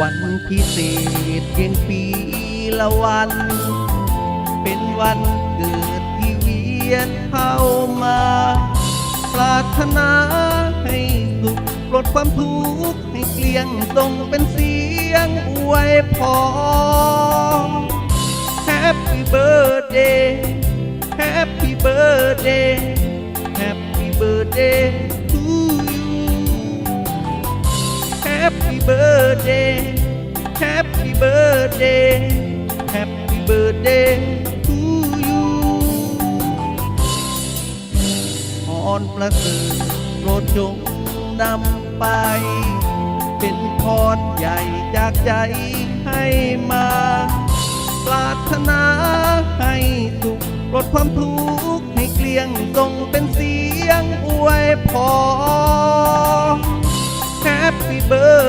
วันพิเศษเพียงปีละวัน เป็นวันเกิดที่เวียนเข้ามา ปรารถนาให้สุขปลดความทุกข์ให้เกลี้ยงทรงเป็นเสียงอวยพร Happy birthday Happy birthday Happy birthday birthday Happy birthday Happy birthday to you พรประเสริฐโปรดจงนำไป เป็นพรใหญ่จากใจให้มาปรารถนาให้สุขลดความทุกข์ให้เกลี้ยงทรงเป็นเสียงอวยพร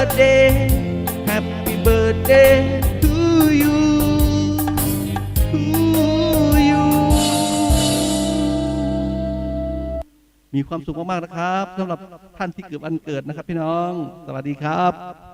birthday Happy birthday to you to you มีความสุขมากๆนะครับสำหรับท่านที่เกิดวันเกิดนะครับพี่น้อง สวัสดีครับ